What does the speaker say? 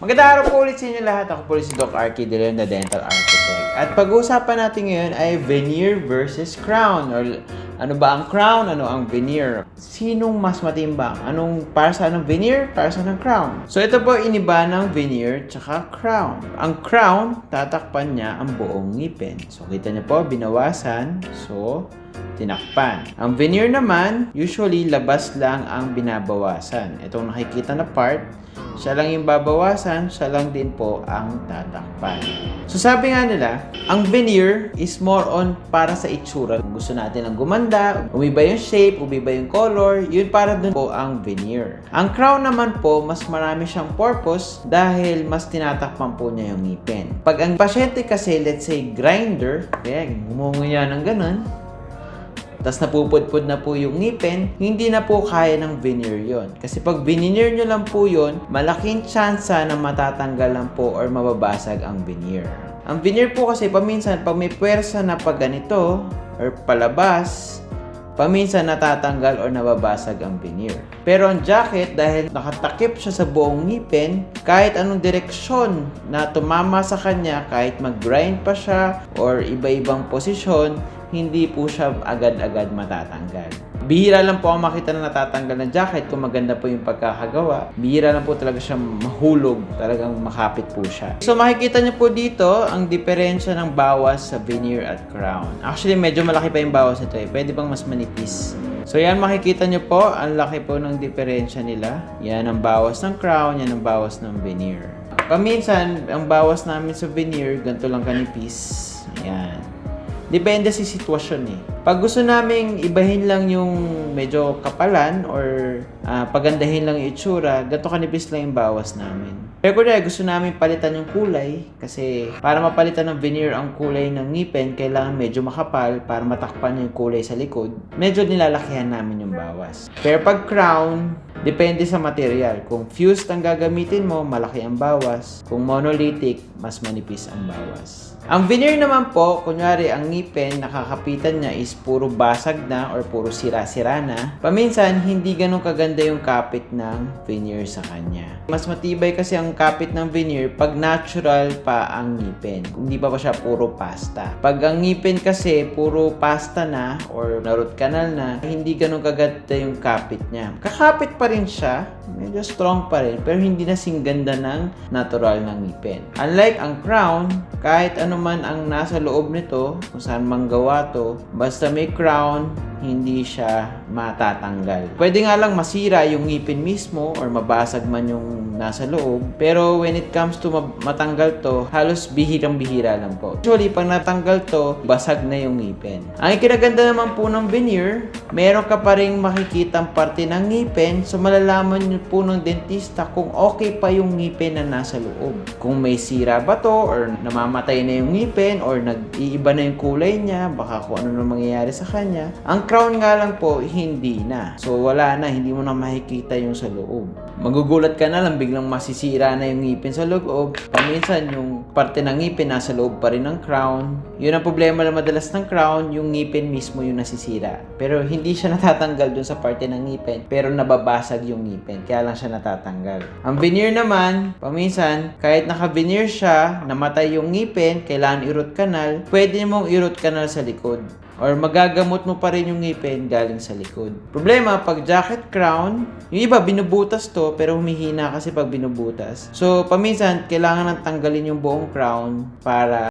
Magandang araw po ulit sa inyo lahat. Ako po si Doc Arky De Leon, the Dental Architect. At pag-uusapan natin ngayon ay veneer versus crown. Or ano ba ang crown? Ano ang veneer? Sinong mas matimbang? Anong para sa anong veneer? Para sa anong crown? So ito po iniba ng veneer tsaka crown. Ang crown, tatakpan niya ang buong ngipin. So kita niyo po, binawasan. So, tinakpan. Ang veneer naman, usually labas lang ang binabawasan. Itong nakikita na part, siya lang yung babawasan, siya lang din po ang tatakpan. So sabi nga nila, ang veneer is more on para sa itsura. Kung gusto natin ang gumanda, umiba yung shape, umiba yung color, yun para dun po ang veneer. Ang crown naman po, mas marami siyang purpose dahil mas tinatakpan po niya yung ngipin. Pag ang pasyente kasi, let's say, grinder, kaya gumunguya ng ganun, tapos napupudpud na po yung ngipin, hindi na po kaya ng veneer yon. Kasi pag veneer nyo lang po yon, malaking tsansa na matatanggal lang po or mababasag ang veneer. Ang veneer po kasi paminsan pag may pwersa na pag ganito or palabas, paminsan natatanggal or nababasag ang veneer. Pero ang jacket, dahil nakatakip siya sa buong ngipin, kahit anong direksyon na tumama sa kanya, kahit mag-grind pa siya or iba-ibang posisyon, hindi po siya agad-agad matatanggal. Bihira lang po ang makita na natatanggal ng jacket kung maganda po yung pagkakagawa. Bihira lang po talaga siya mahulog, talagang makapit po siya. So makikita niyo po dito ang diferensya ng bawas sa veneer at crown. Actually, medyo malaki pa yung bawas nito eh. Pwede bang mas manipis? So yan makikita niyo po, ang laki po ng diferensya nila. Yan ang bawas ng crown, yan ang bawas ng veneer. Paminsan, ang bawas namin sa veneer, ganito lang kanipis. Yan. Depende sa sitwasyon eh. Pag gusto naming ibahin lang yung medyo kapalan or ah, pagandahin lang yung itsura, gato kanipis lang yung bawas namin. Pero kung gusto namin palitan yung kulay, kasi para mapalitan ng veneer ang kulay ng ngipin, kailangan medyo makapal para matakpan yung kulay sa likod. Medyo nilalakihan namin yung bawas. Pero pag crown, depende sa material. Kung fused ang gagamitin mo, malaki ang bawas. Kung monolithic, mas manipis ang bawas. Ang veneer naman po, kunyari ang ngipin, nakakapitan niya is puro basag na or puro sira-sira na. Paminsan, hindi ganun kaganda yung kapit ng veneer sa kanya. Mas matibay kasi ang kapit ng veneer pag natural pa ang ngipin. Hindi pa pa siya puro pasta. Pag ang ngipin kasi puro pasta na or na root canal na, hindi ganun kaganda yung kapit niya. Kakapit pa rin siya, medyo strong pa rin, pero hindi na singganda ng natural ng ngipin. Unlike ang crown, kahit ano man ang nasa loob nito, kung saan manggawa to, basta may crown, hindi siya matatanggal. Pwede nga lang masira yung ngipin mismo or mabasag man yung nasa loob. Pero when it comes to ma- matanggal to, halos bihirang-bihira lang po. Usually, pag natanggal to, basag na yung ngipin. Ang ikinaganda naman po ng veneer, meron ka pa rin makikitang parte ng ngipin so malalaman nyo po ng dentista kung okay pa yung ngipin na nasa loob. Kung may sira ba to or namamatay na yung ngipin or nag-iiba na yung kulay niya, baka kung ano na mangyayari sa kanya. Ang crown nga lang po, hindi na. So wala na, hindi mo na makikita yung sa loob. Magugulat ka na lang, biglang masisira na yung ngipin sa loob. Paminsan, yung parte ng ngipin nasa loob pa rin ng crown. Yun ang problema na madalas ng crown, yung ngipin mismo yung nasisira. Pero hindi siya natatanggal dun sa parte ng ngipin, pero nababasag yung ngipin, kaya lang siya natatanggal. Ang veneer naman, paminsan, kahit naka-veneer siya, namatay yung ngipin, kailangan i-root canal, pwede mong i-root canal sa likod or magagamot mo pa rin yung ngipin galing sa likod. Problema, pag jacket crown, yung iba binubutas to pero humihina kasi pag binubutas. So, paminsan, kailangan nang tanggalin yung buong crown para